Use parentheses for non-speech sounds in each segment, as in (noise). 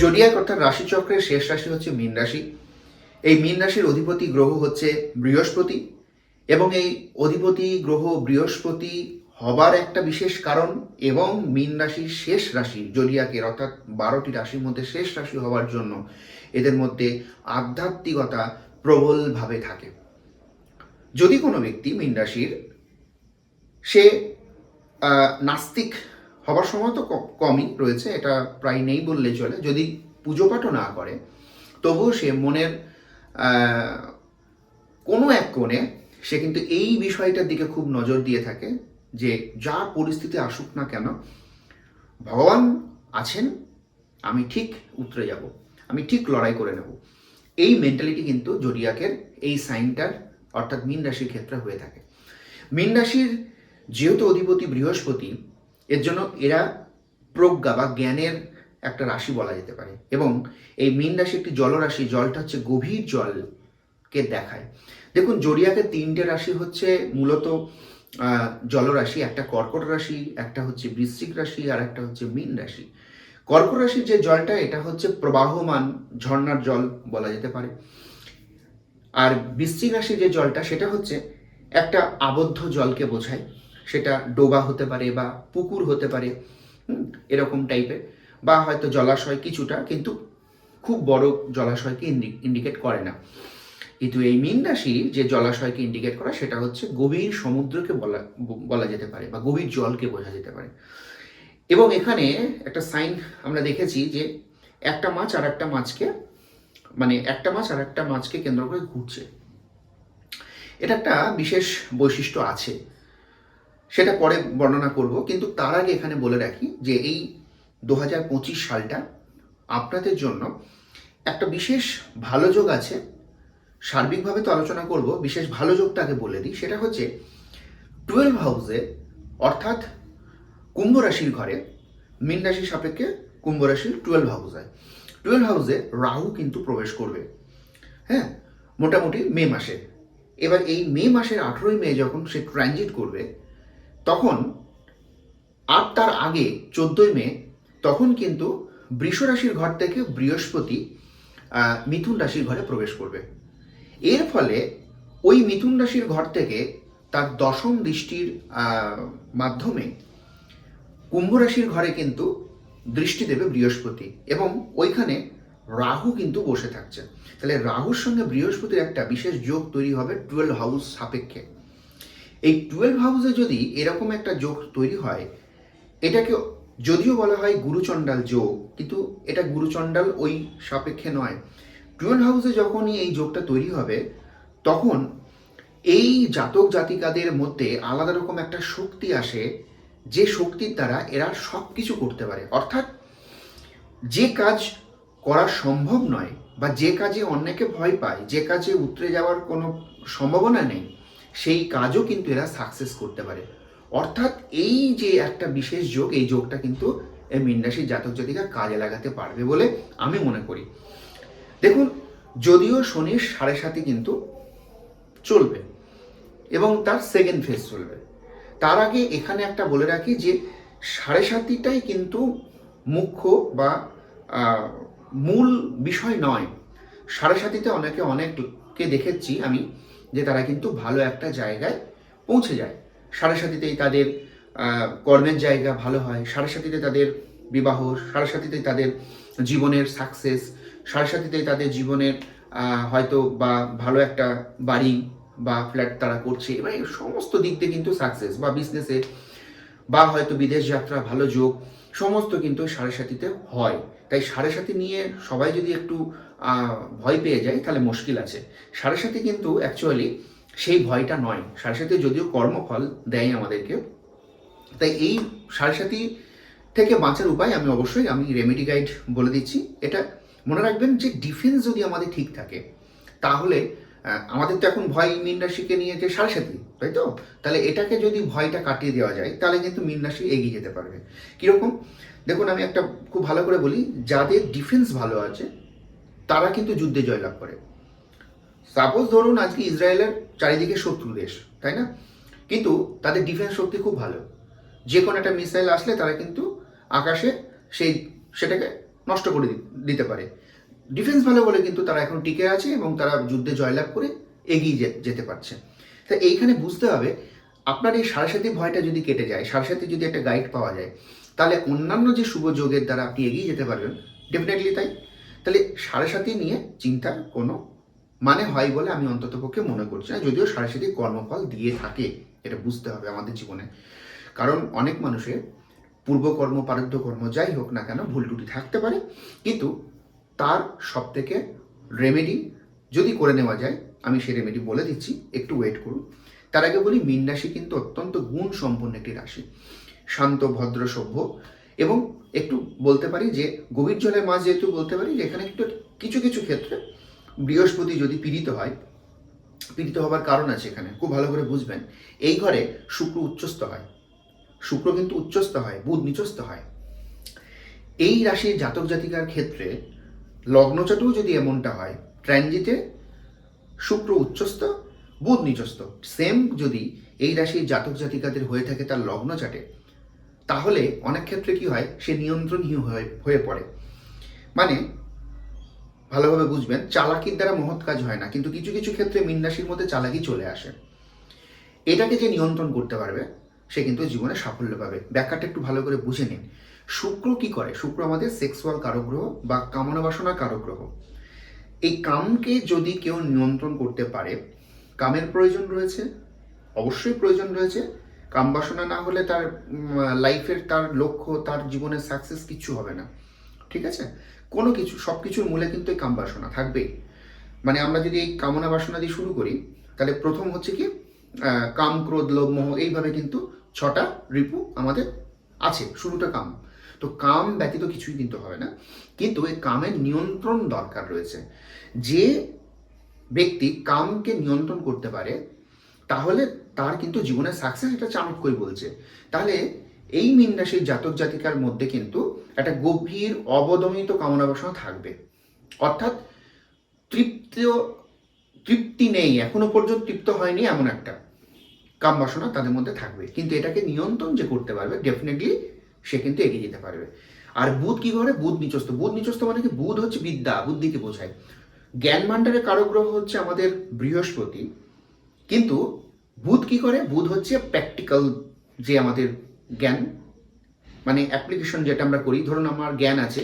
Zodiac অর্থাৎ রাশিচক্রের শেষ রাশি হচ্ছে মীন রাশি। এই মীন রাশির অধিপতি গ্রহ হচ্ছে বৃহস্পতি এবং এই অধিপতি গ্রহ বৃহস্পতি হবার একটা বিশেষ কারণ এবং মীন রাশির শেষ রাশি জোডিয়াকের অর্থাৎ বারোটি রাশির মধ্যে শেষ রাশি হওয়ার জন্য এদের মধ্যে আধ্যাত্মিকতা প্রবলভাবে থাকে। যদি কোনো ব্যক্তি মীন রাশির, সে নাস্তিক হবার সময় তো কমই রয়েছে, এটা প্রায় নেই বললে চলে। যদি পুজো পাঠও না করে, তবুও সে মনের কোনো এক কোণে সে কিন্তু এই বিষয়টার দিকে খুব নজর দিয়ে থাকে যে যা পরিস্থিতি আসুক না কেন, ভগবান আছেন, আমি ঠিক উতরে যাব, আমি ঠিক লড়াই করে নেব। এই মেন্টালিটি কিন্তু জোডিয়াকের এই সাইনটার, অর্থাৎ মীন রাশির ক্ষেত্রে হয়ে থাকে। মীন রাশির যেহেতু অধিপতি বৃহস্পতি এর জন্য এরা প্রজ্ঞা বা জ্ঞানের একটা রাশি বলা যেতে পারে। এবং এই মীন রাশি একটি জলরাশি জলটা হচ্ছে গভীর জলকে দেখায়। দেখুন জড়িয়াকের তিনটে রাশি হচ্ছে মূলত জলরাশি একটা কর্কট রাশি, একটা হচ্ছে বৃশ্চিক রাশি, আর একটা হচ্ছে মীন রাশি। কর্কট রাশির যে জলটা, এটা হচ্ছে প্রবাহমান ঝর্ণার জল বলা যেতে পারে। আর বৃশ্চিক রাশির যে জলটা, সেটা হচ্ছে একটা আবদ্ধ জলকে বোঝায়। সেটা ডোবা হতে পারে বা পুকুর হতে পারে এরকম টাইপের বা হয়তো জলাশয় কিছুটা, কিন্তু খুব বড় জলাশয়কে ইন্ডিকেট করে না। কিন্তু এই মীন রাশি যে জলাশয়কে ইন্ডিকেট করা, সেটা হচ্ছে গভীর সমুদ্রকে বলা বলা যেতে পারে বা গভীর জলকে বোঝা যেতে পারে। এবং এখানে একটা সাইন আমরা দেখেছি যে একটা মাছ আর একটা মাছকে মানে একটা মাছ আর একটা মাছকে কেন্দ্র করে ঘুরছে। এটা একটা বিশেষ বৈশিষ্ট্য আছে। সেটা পরে বর্ণনা করব, কিন্তু তার আগে এখানে বলে রাখি যে এই দু হাজার পঁচিশ সালটা আপনাদের জন্য একটা বিশেষ ভালো যোগ আছে। সার্বিকভাবে তো আলোচনা করব, বিশেষ ভালো যোগটা আগে বলে দিই, সেটা হচ্ছে টুয়েলভ হাউসে, অর্থাৎ কুম্ভ রাশির ঘরে, মীন রাশির সাপেক্ষে কুম্ভ রাশির টুয়েলভ হাউস হয়। টুয়েলভ হাউসে রাহু কিন্তু প্রবেশ করবে হ্যাঁ মোটামুটি মে মাসে। এবার এই মে মাসের আঠেরোই মে যখন সে ট্রানজিট করবে তখন আর তার আগে চোদ্দই মে, তখন কিন্তু বৃষ রাশির ঘর থেকে বৃহস্পতি মিথুন রাশির ঘরে প্রবেশ করবে। এর ফলে ওই মিথুন রাশির ঘর থেকে তার দশম দৃষ্টির মাধ্যমে কুম্ভ রাশির ঘরে কিন্তু দৃষ্টি দেবে বৃহস্পতি এবং ওইখানে রাহু কিন্তু বসে থাকছে। তাহলে রাহুর সঙ্গে বৃহস্পতির একটা বিশেষ যোগ তৈরি হবে টুয়েলভ হাউস সাপেক্ষে। এই টুয়েলভ হাউসে যদি এরকম একটা যোগ তৈরি হয়, এটাকে যদিও বলা হয় গুরুচণ্ডাল যোগ, কিন্তু এটা গুরুচণ্ডাল ওই সাপেক্ষে নয়। টুয়েলভ হাউসে যখনই এই যোগটা তৈরি হবে, তখন এই জাতক জাতিকাদের মধ্যে আলাদা রকম একটা শক্তি আসে, যে শক্তির দ্বারা এরা সব কিছু করতে পারে। অর্থাৎ যে কাজ করা সম্ভব নয় বা যে কাজে অন্যকে ভয় পায়, যে কাজে উতরে যাওয়ার কোনো সম্ভাবনা নেই সেই কাজও কিন্তু এরা সাকসেস করতে পারে। অর্থাৎ এই যে একটা বিশেষ যোগ, এই যোগটা কিন্তু এই মিন্ডাসী জাতক জাতিকা কাজে লাগাতে পারবে বলে আমি মনে করি। দেখুন, যদিও শনির সাড়ে সাথে কিন্তু চলবে এবং তার সেকেন্ড ফেজ চলবে। তার আগে এখানে একটা বলে রাখি যে সাড়ে সাতিটাই কিন্তু মুখ্য বা মূল বিষয় নয়। সাড়ে সাতিতে অনেকে অনেককে দেখেছি আমি। যে তারা কিন্তু ভালো একটা জায়গায় পৌঁছে যায়। সাড়ে সাতিতেই তাদের কর্মের জায়গা ভালো হয় সাড়ে সাতিতে তাদের বিবাহ সাড়ে সাতিতে তাদের জীবনের সাকসেস সাড়ে সাতিতেই তাদের জীবনের হয়তো বা ভালো একটা বাড়ি বা ফ্ল্যাট তারা করছে। এবার এই সমস্ত দিক দিয়ে কিন্তু সাকসেস বা বিজনেসে বা হয়তো বিদেশ যাত্রা, ভালো যোগ, সমস্ত কিন্তু সাড়ে সাতিতে হয়। তাই সাড়ে সাতি নিয়ে সবাই যদি একটু ভয় পেয়ে যায়, তাহলে মুশকিল আছে। সাতি কিন্তু অ্যাকচুয়ালি সেই ভয়টা নয়। সাতি যদিও কর্মফল দেয় আমাদেরকে, তাই এই সাতি থেকে বাঁচার উপায় আমি অবশ্যই, আমি রেমেডি গাইড বলে দিচ্ছি। এটা মনে রাখবেন যে ডিফেন্স যদি আমাদের ঠিক থাকে, তাহলে আমাদের তো এখন ভয় মীন রাশিকে নিয়ে যে সাড়ে সাতি তাই তো? তাহলে এটাকে যদি ভয়টা কাটিয়ে দেওয়া যায়, তাহলে কিন্তু মীন রাশি এগিয়ে যেতে পারবে। কীরকম? দেখুন, আমি একটা খুব ভালো করে বলি, যাদের ডিফেন্স ভালো আছে তারা কিন্তু যুদ্ধে জয়লাভ করে। সাপোজ ধরুন আজকে ইসরায়েলের চারিদিকে শত্রু দেশ, তাই না? কিন্তু তাদের ডিফেন্স শক্তি খুব ভালো। যে কোনো একটা মিসাইল আসলে তারা কিন্তু আকাশে সেই সেটাকে নষ্ট করে দিতে পারে। ডিফেন্স ভালো বলে কিন্তু তারা এখন টিকে আছে এবং তারা যুদ্ধে জয়লাভ করে এগিয়ে যেতে পারছে। তা এইখানে বুঝতে হবে, আপনার এই সারসাথী ভয়টা যদি কেটে যায় সারসাথী যদি একটা গাইড পাওয়া যায়, তাহলে অন্যান্য যে শুভ যোগের দ্বারা আপনি এগিয়ে যেতে পারবেন ডেফিনেটলি তাই। তাহলে সারসাথী নিয়ে চিন্তার কোনো মানে হয় বলে আমি অন্তত পক্ষে মনে করছি না, যদিও সাড়ে সারসাথী কর্মফল দিয়ে থাকে, এটা বুঝতে হবে আমাদের জীবনে। কারণ অনেক মানুষের পূর্বকর্ম পারদ্ধ কর্ম যাই হোক না কেন ভুল ত্রুটি থাকতে পারে, কিন্তু তার সব থেকে রেমেডি যদি করে নেওয়া যায়, আমি সেই রেমেডি বলে দিচ্ছি, একটু ওয়েট করুন। তার আগে বলি, মীন রাশি কিন্তু অত্যন্ত গুণ সম্পন্ন একটি রাশি। শান্ত, ভদ্র, সভ্য এবং একটু বলতে পারি যে গভীর জলের মাছ যেহেতু বলতে পারি যে এখানে একটু কিছু কিছু ক্ষেত্রে বৃহস্পতি যদি পীড়িত হয়, পীড়িত হবার কারণ আছে এখানে, খুব ভালো করে বুঝবেন। এই ঘরে শুক্র উচ্চস্থ হয়। শুক্র কিন্তু উচ্চস্থ হয়, বুধ নিচস্থ হয়। এই রাশির জাতক জাতিকার ক্ষেত্রে লগ্নচাটুও যদি এমনটা হয় ট্রানজিটে শুক্র উচ্চস্থ, বুধ নিচস্থ। সেম যদি এই রাশির জাতক জাতিকাদের হয়ে থাকে তার লগ্ন চাটে তাহলে অনেক ক্ষেত্রে কি হয়? সে নিয়ন্ত্রণহীন হয়ে হয়ে পড়ে। মানে ভালোভাবে বুঝবেন, চালাকির দ্বারা মহৎ কাজ হয় না, কিন্তু কিছু কিছু ক্ষেত্রে মীন রাশির মধ্যে চালাকি চলে আসে। এটাকে যে নিয়ন্ত্রণ করতে পারবে, সে কিন্তু জীবনে সাফল্য পাবে। ব্যাখ্যাটা একটু ভালো করে বুঝে নিন। শুক্র কি করে? শুক্র আমাদের সেক্সুয়াল কারগ্রহ বা কামনা বাসনা কারগ্রহ এই কামকে যদি কেউ নিয়ন্ত্রণ করতে পারে, কামের প্রয়োজন রয়েছে? অবশ্যই প্রয়োজন রয়েছে। কাম বাসনা না হলে তার লাইফের তার লক্ষ্য, তার জীবনের সাকসেস কিছু হবে না। ঠিক আছে? কোনো কিছু সব কিছুর মূলে কিন্তু এই কাম বাসনা থাকবেই। মানে আমরা যদি এই কামনা বাসনা দিয়ে শুরু করি, তাহলে প্রথম হচ্ছে কি কাম, ক্রোধ, লোভ, মোহ, এইভাবে কিন্তু ছটা রিপু আমাদের আছে, শুরুটা কাম। তো কাম ব্যতীত কিছুই কিন্তু হবে না। কিন্তু এই কামের নিয়ন্ত্রণ দরকার রয়েছে। যে ব্যক্তি কামকে নিয়ন্ত্রণ করতে পারে তাহলে তার কিন্তু জীবনের সাকসেস এটা চাণক্যই বলছে। তাহলে এই মীন রাশির জাতক জাতিকার মধ্যে কিন্তু একটা গভীর অবদমিত কামনা বাসনা থাকবে। অর্থাৎ তৃপ্ত, তৃপ্তি নেই, এখনও পর্যন্ত তৃপ্ত হয়নি এমন একটা কাম বাসনা তাদের মধ্যে থাকবে। কিন্তু এটাকে নিয়ন্ত্রণ যে করতে পারবে ডেফিনেটলি সে কিন্তু এগিয়ে যেতে পারবে। আর বুধ কি করে? বুধ নিচস্থ। বুধ নিচস্থ মানে কি? বুধ হচ্ছে বিদ্যা বুদ্ধিকে বোঝায়। জ্ঞান ভাণ্ডারের কারগ্রহ হচ্ছে আমাদের বৃহস্পতি। কিন্তু বুধ কি করে? বুধ হচ্ছে প্র্যাকটিক্যাল যে আমাদের জ্ঞান মানে অ্যাপ্লিকেশন যেটা আমরা করি, ধরুন আমার জ্ঞান আছে,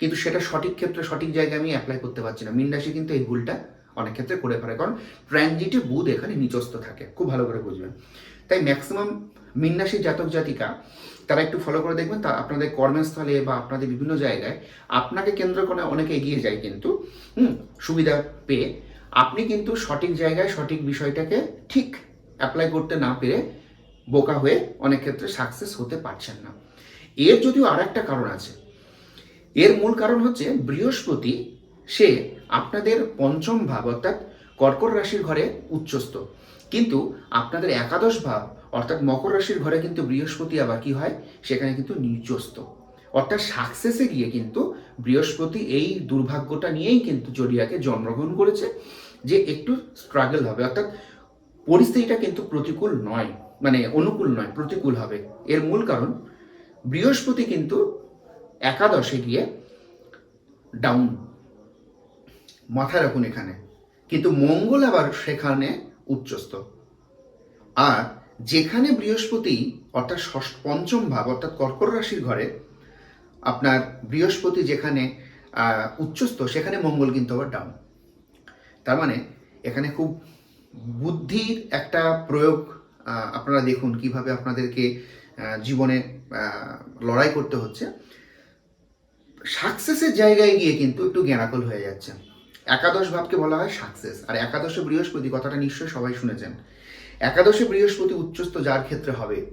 কিন্তু সেটা সঠিক ক্ষেত্রে, সঠিক জায়গায় আমি অ্যাপ্লাই করতে পারছি না। মিন রাশি কিন্তু এই ভুলটা অনেক ক্ষেত্রে করে ফেলে, কারণ ট্রানজিটে বুধ এখানে নিচস্থ থাকে। খুব ভালো করে বুঝবেন। তাই ম্যাক্সিমাম মিন জাতক জাতিকা, তারা একটু ফলো করে দেখবেন। তা আপনাদের কর্মস্থলে বা আপনাদের বিভিন্ন জায়গায় আপনাকে কেন্দ্র করে অনেকে এগিয়ে যায় কিন্তু, হুম, সুবিধা পেয়ে। আপনি কিন্তু সঠিক জায়গায় সঠিক বিষয়টাকে ঠিক অ্যাপ্লাই করতে না পেরে বোকা হয়ে অনেক ক্ষেত্রে সাকসেস হতে পারছেন না। এর যদিও আর একটা কারণ আছে। এর মূল কারণ হচ্ছে বৃহস্পতি, সে আপনাদের পঞ্চম ভাব অর্থাৎ কর্কট রাশির ঘরে উচ্চস্থ। কিন্তু আপনাদের একাদশ ভাব অর্থাৎ মকর রাশির ঘরে কিন্তু বৃহস্পতি আবার কি হয়? সেখানে কিন্তু নিচস্থ অর্থাৎ সাকসেসে গিয়ে কিন্তু বৃহস্পতি এই দুর্ভাগ্যটা নিয়েই কিন্তু জড়িয়াকে জন্মগ্রহণ করেছে যে একটু স্ট্রাগল হবে। অর্থাৎ পরিস্থিতিটা কিন্তু প্রতিকূল নয় মানে অনুকূল নয়, প্রতিকূল হবে। এর মূল কারণ, বৃহস্পতি কিন্তু একাদশে গিয়ে ডাউন মাথায় রাখুন এখানে। কিন্তু মঙ্গল আবার সেখানে উচ্চস্থ। আর যেখানে বৃহস্পতি, অর্থাৎ ষষ্ঠ, পঞ্চম ভাব, অর্থাৎ কর্কট রাশির ঘরে, আপনার বৃহস্পতি যেখানে উচ্চস্থ, সেখানে মঙ্গল কিন্তু আবার ডাউন তার মানে এখানে খুব বুদ্ধির একটা প্রয়োগ আপনারা দেখুন কীভাবে আপনাদেরকে জীবনে লড়াই করতে হচ্ছে। সাকসেসের জায়গায় গিয়ে কিন্তু একটু জ্ঞানাকল হয়ে যাচ্ছে একাদশ ভাবকে বলা হয় সাকসেস। আর একাদশে বৃহস্পতি, কথাটা নিশ্চয়ই সবাই শুনেছেন। একাদশে বৃহস্পতি উচ্চস্থ যার ক্ষেত্রে হবে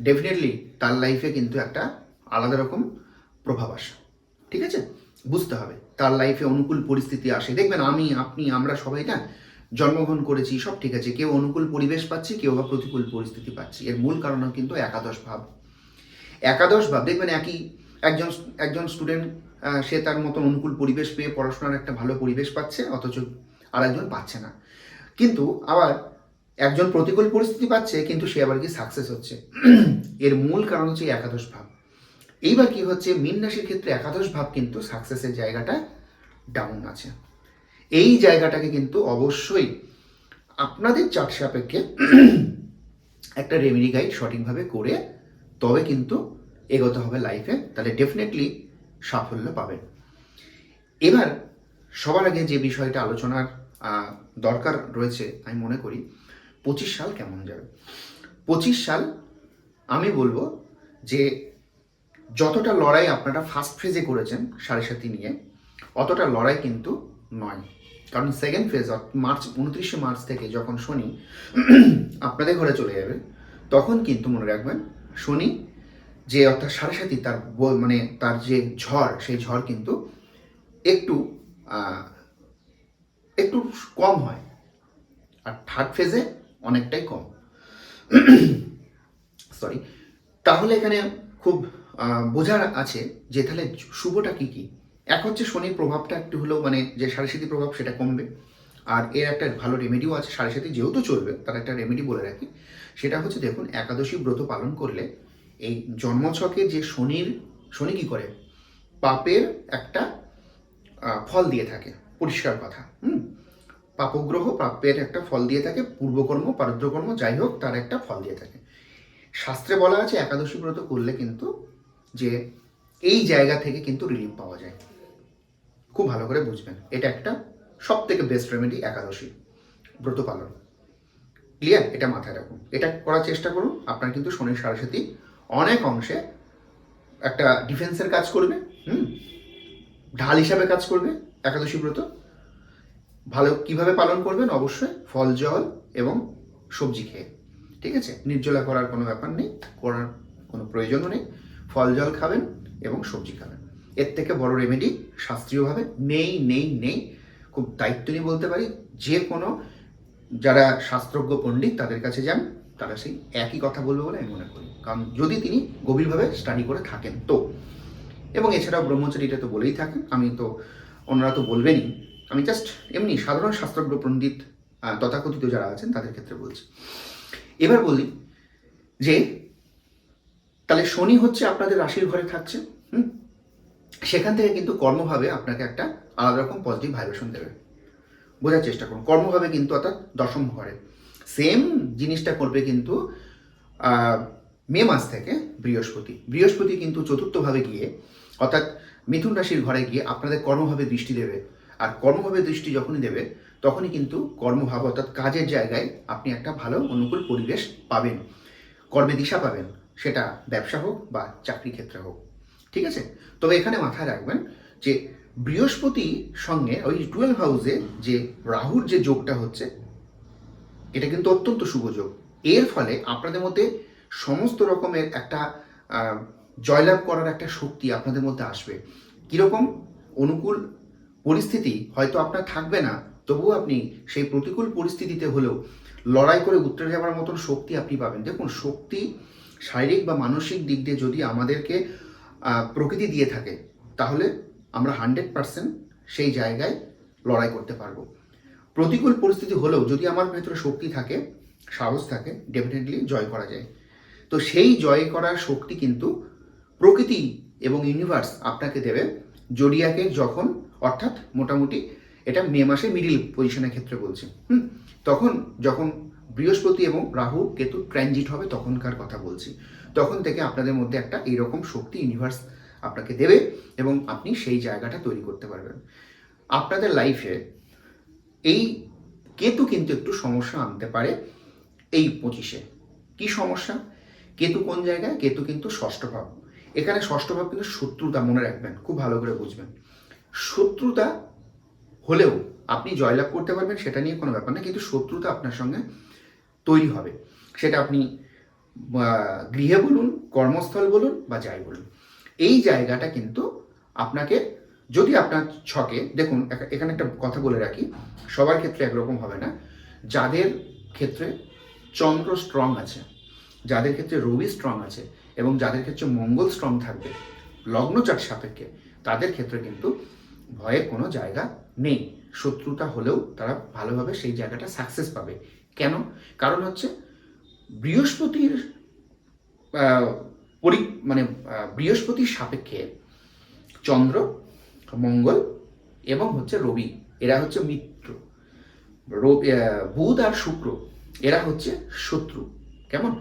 ডেফিনেটলি তার লাইফে কিন্তু একটা আলাদা রকম প্রভাব আসে। ঠিক আছে? বুঝতে হবে। তার লাইফে অনুকূল পরিস্থিতি আসে। দেখবেন আমি, আপনি, আমরা সবাই না জন্মগ্রহণ করেছি, সব ঠিক আছে। কেউ অনুকূল পরিবেশ পাচ্ছি, কেউ বা প্রতিকূল পরিস্থিতি পাচ্ছি। এর মূল কারণ কিন্তু একাদশ ভাব। একাদশ ভাব, দেখবেন একই একজন একজন স্টুডেন্ট সে তার মতন অনুকূল পরিবেশ পেয়ে পড়াশোনার একটা ভালো পরিবেশ পাচ্ছে, অথচ আরেকজন পাচ্ছে না। কিন্তু আবার একজন প্রতিকূল পরিস্থিতি পাচ্ছে, কিন্তু সে আবার কি সাকসেস হচ্ছে। (clears throat) এর মূল কারণ হচ্ছে একাদশ ভাব। এইবার কি হচ্ছে, মীন রাশির ক্ষেত্রে একাদশ ভাব কিন্তু সাকসেসের জায়গাটা ডাউন আছে। এই জায়গাটাকে কিন্তু অবশ্যই আপনাদের চার্ট সাপেক্ষে একটা রেমেডি গাইড সঠিকভাবে করে তবে কিন্তু এগোতে হবে লাইফে তাহলে ডেফিনেটলি সাফল্য পাবেন। এবার সবার আগে যে বিষয়টা আলোচনার দরকার রয়েছে, আমি মনে করি পঁচিশ সাল কেমন যাবে? পঁচিশ সাল আমি বলব যে যতটা লড়াই আপনারা ফার্স্ট ফেজে করেছেন সাড়ে সাথী নিয়ে, অতটা লড়াই কিন্তু নয়। কারণ সেকেন্ড ফেজ মার্চ, উনত্রিশে মার্চ থেকে যখন শনি (clears throat) আপনাদের ঘরে চলে যাবে, তখন কিন্তু মনে রাখবেন শনি যে অর্থাৎ সাড়ে সাথী তার মানে তার যে ঝড়, সেই ঝড় কিন্তু একটু একটু কম হয়। আর থার্ড ফেজে অনেকটাই কম। (clears throat) সরি তাহলে এখানে খুব বোঝার আছে যে তাহলে শুভটা কি কি? এক হচ্ছে শনির প্রভাবটা একটু হলেও মানে যে সারিসাথী প্রভাব সেটা কমবে, আর এর একটা ভালো রেমেডিও আছে সারিসাথী যেহেতু চলবে, তার একটা রেমেডি বলে রাখি, সেটা হচ্ছে দেখুন একাদশী ব্রত পালন করলে এই জন্মছকে যে শনির, শনি কি করে? পাপের একটা ফল দিয়ে থাকে, পরিষ্কার কথা, হুম? পাপগ্রহ পাপের একটা ফল দিয়ে থাকে, পূর্বকর্ম, পারদ্রকর্ম, যাই হোক, তার একটা ফল দিয়ে থাকে। শাস্ত্রে বলা আছে একাদশী ব্রত করলে কিন্তু যে এই জায়গা থেকে কিন্তু রিলিফ পাওয়া যায়। খুব ভালো করে বুঝবেন। এটা একটা সব থেকে বেস্ট রেমেডি একাদশী, ব্রত পালন। ক্লিয়ার এটা মাথায় রাখুন। এটা করার চেষ্টা করুন। আপনার কিন্তু শনির সারসাথী অনেক অংশে একটা ডিফেন্সের কাজ করবে, হুম? ঢাল হিসাবে কাজ করবে, একাদশী ব্রত। ভালো কীভাবে পালন করবেন? অবশ্যই ফল, জল এবং সবজি খেয়ে। ঠিক আছে? নির্জলা করার কোনো ব্যাপার নেই, করার কোনো প্রয়োজনও নেই। ফল, জল খাবেন এবং সবজি খাবেন। এর থেকে বড় রেমেডি শাস্ত্রীয়ভাবে নেই নেই নেই। খুব দায়িত্ব নিয়ে বলতে পারি, যে কোনো যারা শাস্ত্রজ্ঞ পণ্ডিত তাদের কাছে যান, তারা সেই একই কথা বলবে বলে আমি মনে করি। কারণ যদি তিনি গভীরভাবে স্টাডি করে থাকেন তো। এবং এছাড়াও ব্রহ্মচারীটা তো বলেই থাকেন, আমি তো ওনারা তো বলবেনই। আমি জাস্ট এমনি সাধারণ শাস্ত্রজ্ঞ পণ্ডিত তথাকথিত যারা আছেন, তাদের ক্ষেত্রে বলছি। এবার বলি যে, তাহলে শনি হচ্ছে আপনাদের রাশির ঘরে থাকছে, হুম? সেখান থেকে কিন্তু কর্মভাবে আপনাকে একটা আলাদা রকম পজিটিভ ভাইব্রেশন দেবে। বোঝার চেষ্টা করুন। কর্মভাবে কিন্তু অর্থাৎ দশম ঘরে। সেম জিনিসটা করবে কিন্তু মে মাস থেকে বৃহস্পতি। বৃহস্পতি কিন্তু চতুর্থভাবে গিয়ে, অর্থাৎ মিথুন রাশির ঘরে গিয়ে আপনাদের কর্মভাবে দৃষ্টি দেবে। আর কর্মভাবে দৃষ্টি যখনই দেবে, তখনই কিন্তু কর্মভাব অর্থাৎ কাজের জায়গায় আপনি একটা ভালো অনুকূল পরিবেশ পাবেন। কর্মে দিশা পাবেন। সেটা ব্যবসা হোক বা চাকরি ক্ষেত্রে হোক। ঠিক আছে? তবে এখানে মাথায় রাখবেন যে বৃহস্পতি সঙ্গে ওই টুয়েলভ হাউসে যে রাহুর যে যোগটা হচ্ছে, এটা কিন্তু অত্যন্ত শুভ যোগ। এর ফলে আপনাদের মধ্যে সমস্ত রকমের একটা জয়লাভ করার একটা শক্তি আপনাদের মধ্যে আসবে। কীরকম? অনুকূল পরিস্থিতি হয়তো আপনার থাকবে না, তবুও আপনি সেই প্রতিকূল পরিস্থিতিতে হলেও লড়াই করে উত্তরে যাওয়ার মতন শক্তি আপনি পাবেন। দেখুন, শক্তি শারীরিক বা মানসিক দিক দিয়ে যদি আমাদেরকে প্রকৃতি দিয়ে থাকে, তাহলে আমরা হান্ড্রেড পার্সেন্ট সেই জায়গায় লড়াই করতে পারব। প্রতিকূল পরিস্থিতি হলেও যদি আমার ভেতরে শক্তি থাকে, সাহস থাকে ডেফিনেটলি জয় করা যায়। তো সেই জয় করার শক্তি কিন্তু প্রকৃতি এবং ইউনিভার্স আপনাকে দেবে জড়িয়াকে যখন, অর্থাৎ মোটামুটি এটা মে মাসে মিডিল পজিশনের ক্ষেত্রে বলছি, হুম? তখন যখন বৃহস্পতি এবং রাহু কেতু ট্রানজিট হবে, তখনকার কথা বলছি। তখন থেকে আপনাদের মধ্যে একটা এইরকম শক্তি ইউনিভার্স আপনাকে দেবে এবং আপনি সেই জায়গাটা তৈরি করতে পারবেন। আপনাদের লাইফে এই কেতু কিন্তু একটু সমস্যা আনতে পারে এই পঁচিশে। কি সমস্যা? কেতু কোন জায়গায়? কেতু কিন্তু ষষ্ঠ ভাব। এখানে ষষ্ঠ ভাব কিন্তু শত্রুতা, মনে রাখবেন, খুব ভালো করে বুঝবেন। শত্রুতা হলেও আপনি জয়লাভ করতে পারবেন, সেটা নিয়ে কোনো ব্যাপার না, কিন্তু শত্রুতা আপনার সঙ্গে তৈরি হবে। সেটা আপনি গৃহে বলুন, কর্মস্থল বলুন বা যাই বলুন, এই জায়গাটা কিন্তু আপনাকে, যদি আপনার ছকে, দেখুন এখানে একটা কথা বলে রাখি, সবার ক্ষেত্রে একরকম হবে না, যাদের ক্ষেত্রে চন্দ্র স্ট্রং আছে, যাদের ক্ষেত্রে রবি স্ট্রং আছে এবং যাদের ক্ষেত্রে মঙ্গল স্ট্রং থাকবে লগ্নচাট সাপেক্ষে, তাদের ক্ষেত্রে কিন্তু ভয়ের কোনো জায়গা নেই, শত্রুতা হলেও তারা ভালোভাবে সেই জায়গাটা সাকসেস পাবে। কেন? কারণ হচ্ছে বৃহস্পতির পরি মানে বৃহস্পতির সাপেক্ষে চন্দ্র, মঙ্গল এবং হচ্ছে রবি। এরা হচ্ছে মিত্র। বুধ আর শুক্র, এরা হচ্ছে শত্রু। কেমন?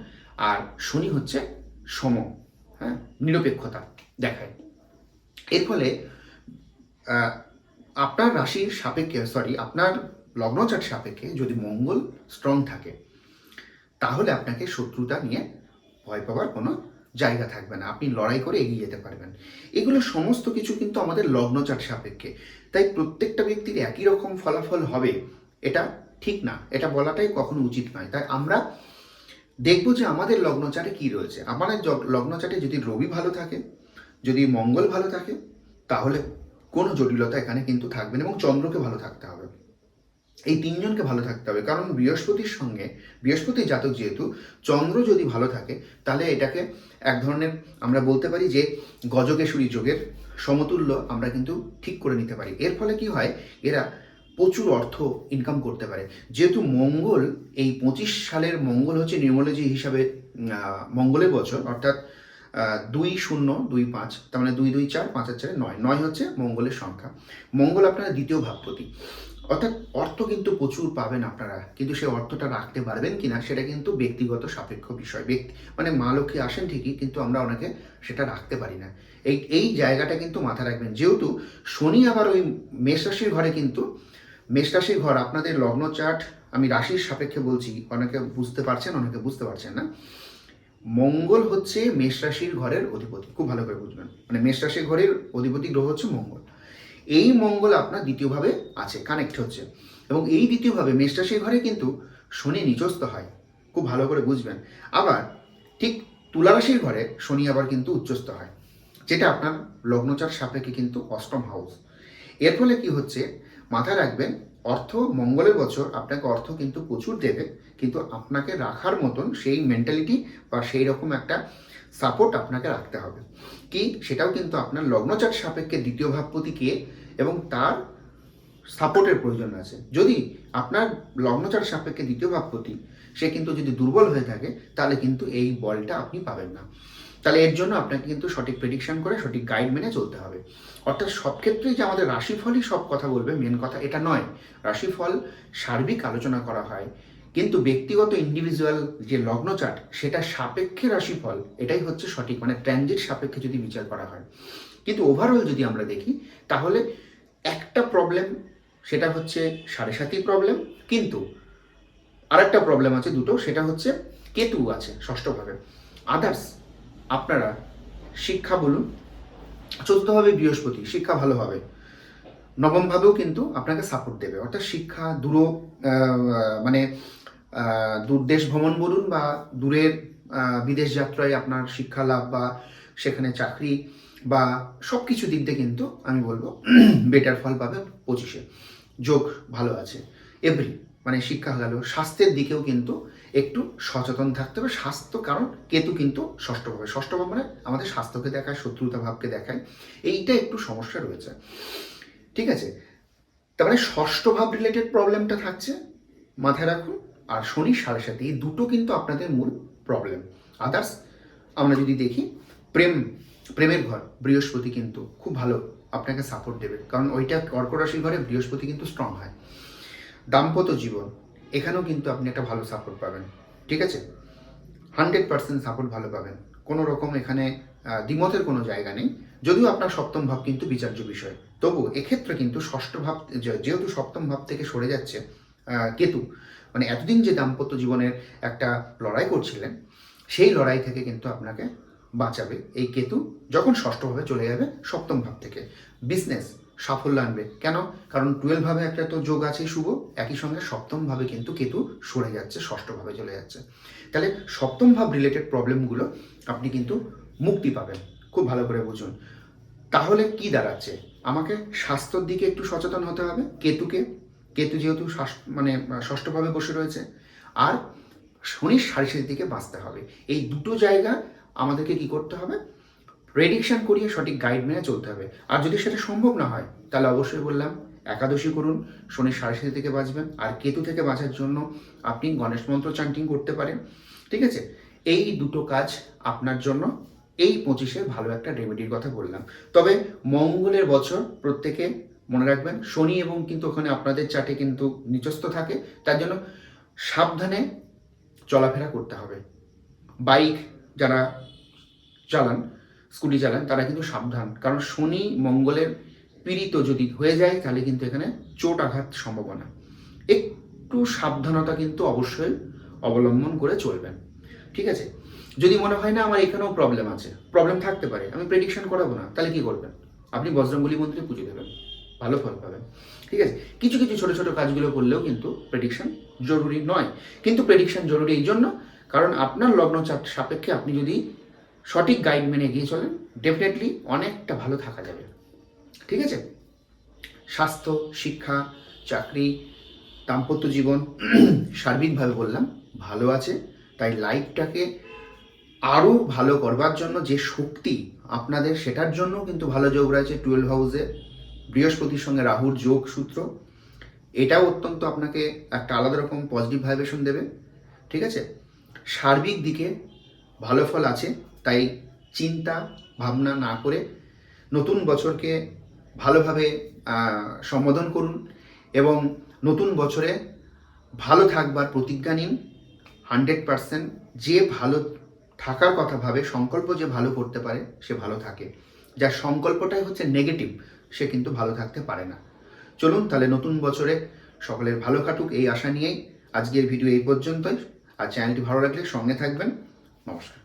আর শনি হচ্ছে সম হ্যাঁ নিরপেক্ষতা দেখায়। এর ফলে আপনার রাশির সাপেক্ষে সরি আপনার লগ্নচার সাপেক্ষে যদি মঙ্গল স্ট্রং থাকে তাহলে আপনাকে শত্রুতা নিয়ে ভয় পাওয়ার কোনো জায়গা থাকবে না। আপনি লড়াই করে এগিয়ে যেতে পারবেন। এগুলো সমস্ত কিছু কিন্তু আমাদের লগ্নচার সাপেক্ষে। তাই প্রত্যেকটা ব্যক্তির একই রকম ফলাফল হবে, এটা ঠিক না। এটা বলাটাই কখনো উচিত নয়। তাই আমরা দেখব যে আমাদের লগ্নচারে কি রয়েছে। আমাদের লগ্নচারে যদি রবি ভালো থাকে, যদি মঙ্গল ভালো থাকে, তাহলে কোনো জটিলতা এখানে কিন্তু থাকবে না এবং চন্দ্রকে ভালো থাকতে হবে। এই তিনজনকে ভালো থাকতে হবে। কারণ বৃহস্পতির সঙ্গে বৃহস্পতি জাতক যেহেতু, চন্দ্র যদি ভালো থাকে, তাহলে এটাকে এক ধরনের আমরা বলতে পারি যে গজকেশরী যোগের সমতুল্য আমরা কিন্তু ঠিক করে নিতে পারি। এর ফলে কি হয়? এরা প্রচুর অর্থ ইনকাম করতে পারে। যেহেতু মঙ্গল, এই পঁচিশ সালের মঙ্গল হচ্ছে নিউমোলজি হিসাবে মঙ্গলের বছর, অর্থাৎ দুই শূন্য, দুই পাঁচ, তার মানে দুই দুই, চার পাঁচ আর চারে নয়। নয় হচ্ছে মঙ্গলের সংখ্যা। মঙ্গল আপনার দ্বিতীয় ভাবপতি। অর্থাৎ অর্থ কিন্তু প্রচুর পাবেন আপনারা। কিন্তু সেই অর্থটা রাখতে পারবেন কিনা, সেটা কিন্তু ব্যক্তিগত সাপেক্ষ বিষয়। ব্যক্তি মানে মা লক্ষ্মী আসেন ঠিকই, কিন্তু আমরা অনেকে সেটা রাখতে পারি না। এই এই জায়গাটা কিন্তু মাথায় রাখবেন। যেহেতু শনি আবার ওই মেষ রাশির ঘরে কিন্তু মেষ রাশির ঘর, আপনাদের লগ্ন চার্ট, আমি রাশির সাপেক্ষে বলছি, অনেকে বুঝতে পারছেন, অনেকে বুঝতে পারছেন না। মঙ্গল হচ্ছে মেষ রাশির ঘরের অধিপতি। খুব ভালো করে বুঝবেন। মানে মেষ রাশির ঘরের অধিপতি গ্রহ হচ্ছে মঙ্গল। এই মঙ্গল আপনার দ্বিতীয়ভাবে আছে কানেক্ট হচ্ছে। এবং এই দ্বিতীয়ভাবে মেষ রাশির ঘরে কিন্তু শনি নিচস্থ হয়, খুব ভালো করে বুঝবেন। আবার ঠিক তুলা রাশির ঘরে শনি আবার কিন্তু উচ্চস্থ হয়, যেটা আপনার লগ্নচার সাপেক্ষে কিন্তু অষ্টম হাউস এর ফলে কি হচ্ছে, মাথায় রাখবেন, অর্থ মঙ্গলের বছর আপনাকে অর্থ কিন্তু প্রচুর দেবে, কিন্তু আপনাকে রাখার মতন সেই মেন্টালিটি বা সেই রকম একটা সাপোর্ট আপনাকে রাখতে হবে। কি? সেটাও কিন্তু আপনার লগ্নচার সাপেক্ষে দ্বিতীয় ভাবপতি কে এবং তার সাপোর্টের প্রয়োজন আছে। যদি আপনার লগ্নচার সাপেক্ষে দ্বিতীয় ভাবপতি, সে কিন্তু যদি দুর্বল হয়ে থাকে, তাহলে কিন্তু এই বলটা আপনি পাবেন না। তাহলে এর জন্য আপনাকে কিন্তু সঠিক প্রেডিকশন করে সঠিক গাইড মেনে চলতে হবে। অর্থাৎ সব ক্ষেত্রেই যে আমাদের রাশিফলই সব কথা বলবে মেন কথা এটা নয়। রাশিফল সার্বিক আলোচনা করা হয়, কিন্তু ব্যক্তিগত ইন্ডিভিজুয়াল যে লগ্ন চার্ট সেটা সাপেক্ষে রাশিফল, এটাই হচ্ছে সঠিক। মানে ট্রানজিট সাপেক্ষে যদি বিচার করা হয়। কিন্তু ওভারঅল যদি আমরা দেখি, তাহলে একটা প্রবলেম সেটা হচ্ছে সাড়ে সাতই প্রবলেম কিন্তু আরেকটা প্রবলেম আছে দুটো সেটা হচ্ছে কেতু আছে ষষ্ঠভাবে। আদার্স আপনারা শিক্ষা বলুন চতুর্থভাবে বৃহস্পতি শিক্ষা ভালো হবে। নবমভাবেও কিন্তু আপনাকে সাপোর্ট দেবে অর্থাৎ শিক্ষা দূর মানে আহ, দূরদেশ ভ্রমণ বলুন বা দূরের বিদেশ যাত্রায় আপনার শিক্ষা লাভ বা সেখানে চাকরি বা সব কিছু দিক দিয়ে কিন্তু আমি বলব বেটার ফল পাবে পঁচিশে। যোগ ভালো আছে। এভরি মানে শিক্ষা গেল। স্বাস্থ্যের দিকেও কিন্তু একটু সচেতন থাকতে হবে। স্বাস্থ্য কারণ কেতু কিন্তু ষষ্ঠভাবে ষষ্ঠভাব মানে আমাদের স্বাস্থ্যকে দেখায়, শত্রুতা ভাবকে দেখায়। এইটা একটু সমস্যা রয়েছে। ঠিক আছে? তার মানে ষষ্ঠ ভাব রিলেটেড প্রবলেমটা থাকছে। মাথায় রাখুন। আর শনি সাড়ে সাথে, এই দুটো কিন্তু আপনাদের মূল প্রবলেম আদার্স আমরা যদি দেখি, প্রেম প্রেমের ঘর, বৃহস্পতি কিন্তু খুব ভালো আপনাকে সাপোর্ট দেবে। কারণ ওইটা কর্কট রাশির ঘরে বৃহস্পতি কিন্তু স্ট্রং হয়। দাম্পত্য জীবন, এখানেও কিন্তু আপনি একটা ভালো সাপোর্ট পাবেন। ঠিক আছে? হান্ড্রেড পার্সেন্ট সাপোর্ট ভালো পাবেন। কোনো রকম এখানে দ্বিমতের কোনো জায়গা নেই। যদিও আপনার সপ্তম ভাব কিন্তু বিচার্য বিষয়। তবু এক্ষেত্রে কিন্তু ষষ্ঠ ভাব যেহেতু সপ্তম ভাব থেকে সরে যাচ্ছে কেতু মানে এতদিন যে দাম্পত্য জীবনের একটা লড়াই করছিলেন, সেই লড়াই থেকে কিন্তু আপনাকে বাঁচাবে। এই কেতু যখন ষষ্ঠভাবে চলে যাবে সপ্তম ভাব থেকে। বিজনেস সাফল্য আনবে। কেন? কারণ টুয়েলভ ভাবে একটা তো যোগ আছে শুভ, একই সঙ্গে সপ্তম ভাবে কিন্তু কেতু সরে যাচ্ছে, ষষ্ঠভাবে চলে যাচ্ছে। তাহলে সপ্তম ভাব রিলেটেড প্রবলেমগুলো আপনি কিন্তু মুক্তি পাবেন। খুব ভালো করে বুঝুন। তাহলে কি দাঁড়াচ্ছে? আমাকে স্বাস্থ্যর দিকে একটু সচেতন হতে হবে, কেতুকে। কেতু যেহেতু মানে ষষ্ঠভাবে বসে রয়েছে। আর শনির সারিসের দিকে বাঁচতে হবে। এই দুটো জায়গা আমাদেরকে কি করতে হবে? প্রেডিকশন করিয়ে সঠিক গাইড মেনে চলতে হবে। আর যদি সেটা সম্ভব না হয়, তাহলে অবশ্যই বললাম, একাদশী করুন শনির সারিসের থেকে বাঁচবেন আর কেতু থেকে বাঁচার জন্য আপনি গণেশ মন্ত্র চান্টিং করতে পারেন। ঠিক আছে? এই দুটো কাজ আপনার জন্য, এই পঁচিশে ভালো একটা রেমেডির কথা বললাম। তবে মঙ্গলের বছর প্রত্যেকে মনে রাখবেন, শনি এবং কিন্তু ওখানে আপনাদের চাটে কিন্তু নিচস্থ থাকে। তার জন্য সাবধানে চলাফেরা করতে হবে। বাইক যারা চালান, স্কুটি চালান, তারা কিন্তু সাবধান। কারণ শনি মঙ্গলের পীড়িত যদি হয়ে যায়, তাহলে কিন্তু এখানে চোট আঘাত সম্ভাবনা। একটু সাবধানতা কিন্তু অবশ্যই অবলম্বন করে চলবেন। ঠিক আছে? যদি মনে হয় না, আমার এখানেও প্রবলেম আছে। প্রবলেম থাকতে পারে। আমি প্রেডিকশন করাবো না। তাহলে কি করবেন? আপনি বজরঙ্গলি মন্ত্রে পুজো দেবেন। ভালো ফল পাবেন। ঠিক আছে? কিছু কিছু ছোট ছোট কাজগুলো করলেও কিন্তু প্রেডিকশন জরুরি নয়। কিন্তু প্রেডিকশন জরুরি এই জন্য কারণ আপনার লগ্ন সাপেক্ষে আপনি যদি সঠিক গাইড মেনে এগিয়ে চলেন ডেফিনেটলি অনেকটা ভালো থাকা যাবে। ঠিক আছে? স্বাস্থ্য, শিক্ষা, চাকরি, দাম্পত্য জীবন, (clears throat) সার্বিকভাবে বললাম, ভালো আছে। তাই লাইফটাকে আরও ভালো করবার জন্য যে শক্তি আপনাদের, সেটার জন্য কিন্তু ভালো যোগ রয়েছে। টুয়েলভ হাউসে বৃহস্পতির সঙ্গে রাহুর যোগ সূত্র, এটাও অত্যন্ত আপনাকে একটা আলাদা রকম পজিটিভ ভাইব্রেশন দেবে। ঠিক আছে? সার্বিক দিকে ভালো ফল আছে, তাই চিন্তা, ভাবনা না করে নতুন বছরকে ভালোভাবে সম্বোধন করুন এবং নতুন বছরে ভালো থাকবার প্রতিজ্ঞা নিন। হান্ড্রেড পারসেন্ট যে ভালো থাকার কথা ভাবে, সংকল্প যে ভালো করতে পারে, সে ভালো থাকে। যার সংকল্পটাই হচ্ছে নেগেটিভ সে কিন্তু ভালো থাকতে পারে না। চলুন তাহলে নতুন বছরে সকলের ভালো কাটুক, এই আশা নিয়েই আজকের ভিডিও এই পর্যন্তই। আর চ্যানেলটি ভালো লাগলে সঙ্গে থাকবেন। নমস্কার।